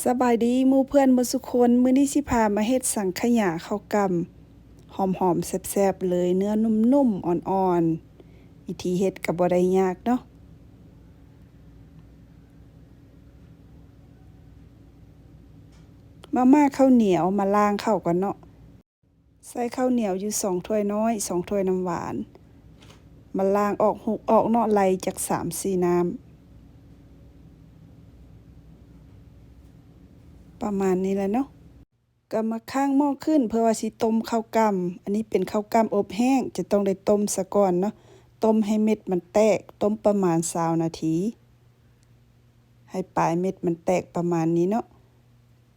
สบายดีมู่เพื่อนบ่สุคนมื้อนี้สิพามาเฮ็ดสังขยาข้าวกำหอมๆแซ่บๆเลยเนื้อนุ่มๆอ่อนๆวิธีเฮ็ดก็บ่ได้ยากเนาะมาม่าข้าวเหนียวมาล้างข้าวก่อนเนาะใส่ข้าวเหนียวอยู่2ถ้วยน้อย2ถ้วยน้ำหวาน มาล้างออกหุกออกเนาะไหลจาก3-4น้ำ ประมาณนี้แหละเนาะก็มาข้างหม้อขึ้น เพื่อว่าสิต้มข้าวกล้ำอันนี้เป็นข้าวกล้ำอบแห้ง จะต้องได้ต้มซะก่อนเนาะต้มให้เม็ดมันแตก ต้มประมาณ20นาที ให้ปลายเม็ดมันแตกประมาณนี้เนาะ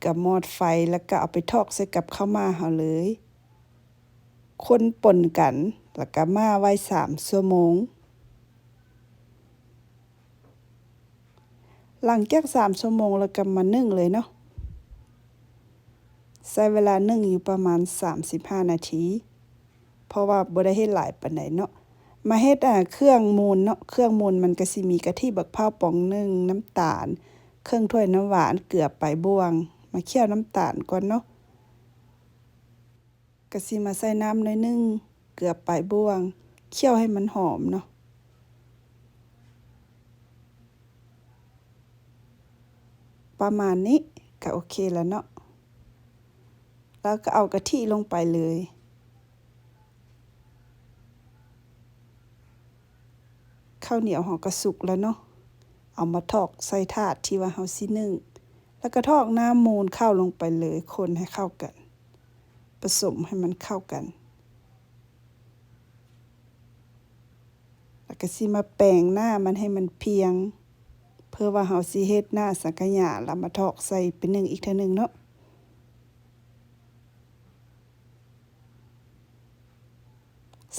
ก็มอดไฟแล้วก็เอาไปทอกใส่กับข้าวมาเฮาเลย คนป่นกัน แล้วก็มาไว้3ชั่วโมง หลังจาก3ชั่วโมงแล้วก็มานึ่งเลยเนาะ ใช้เวลานึ่งอยู่ประมาณ 35 นาที เพราะว่าบ่ได้เฮ็ดหลายปานใดเนาะมาเฮ็ดอ่าเครื่องมูลเนาะเครื่องมูลมันก็สิมีกะทิบักพร้าวป่องนึ่งน้ำตาล เครื่องถ้วยน้ำหวานเกลือไปบวง มาเคี่ยวน้ำตาลก่อนเนาะก็สิมาใส่น้ำหน่อยนึงเกลือไปบวงเคี่ยวให้มันหอมเนาะประมาณนี้ก็โอเคแล้วเนาะ แล้วก็เอากะทิลงไปเลย ข้าวเหนียวเฮาก็สุกแล้วเนาะเอามาทอกใส่ถาดที่ว่าเฮาสินึ่ง แล้วก็ทอกน้ำมูลข้าวลงไปเลย คนให้เข้ากัน ผสมให้มันเข้ากัน แล้วก็สิมาแปรงหน้ามันให้มันเพียง เพื่อว่าเฮาสิเฮ็ดหน้าสังขยาแล้วมาทอกใส่เป็นหนึ่งอีกเทื่อหนึงเนาะ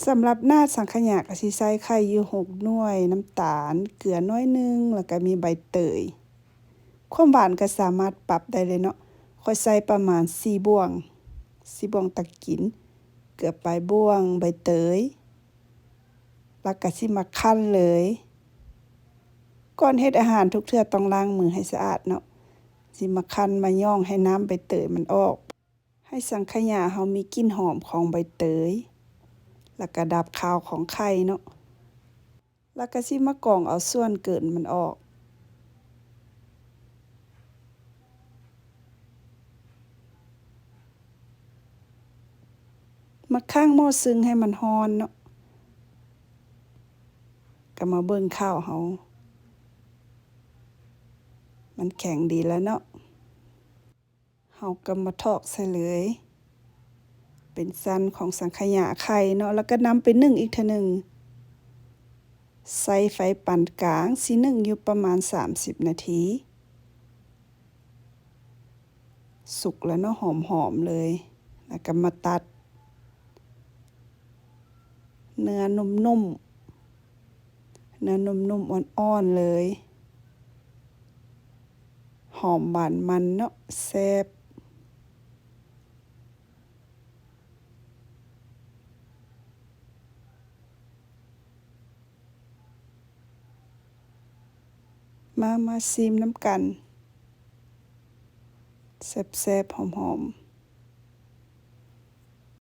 สำหรับหน้าสังขยาก็สิใส่ไข่อยู่6หน่วย น้ำตาล เกลือน้อยหนึง แล้วก็มีใบเตย ความหวานก็สามารถปรับได้เลยเนาะค่อยใส่ประมาณ4บ่วง4บ่วงตักกิน เกลือปลายบ่วง ใบเตย แล้วก็สิมาคั่นเลย ก่อนเฮ็ดอาหารทุกเทื่อต้องล้างมือให้สะอาดเนาะ สิมาคั้นมาย่องให้น้ำใบเตยมันออก ให้สังขยาเฮามีกลิ่นหอมของใบเตย แล้วก็ดับคาวของไข่เนาะ แล้วก็สิมากรองเอาส่วนเกินมันออก มาข้างหม้อซึ้งให้มันร้อนเนาะก็มาเบิ่งข้าวเฮามันแข็งดีแล้วเนาะเฮาก็มาทอกใส่เลย เป็นสันของสังขยาไข่เนาะแล้วก็นำไปนึ่งอีกทื่อหนึ่งใส่ไฟปานกลางสินึ่งอยู่ประมาณ 30 นาที สุกแล้วเนาะหอมๆเลย แล้วก็มาตัด เนื้อนุ่มๆเนื้อนุ่มๆอ่อนๆเลย หอมหวานมันเนาะแซ่บ มามาซีมน้ำกันแซ่บๆหอมๆ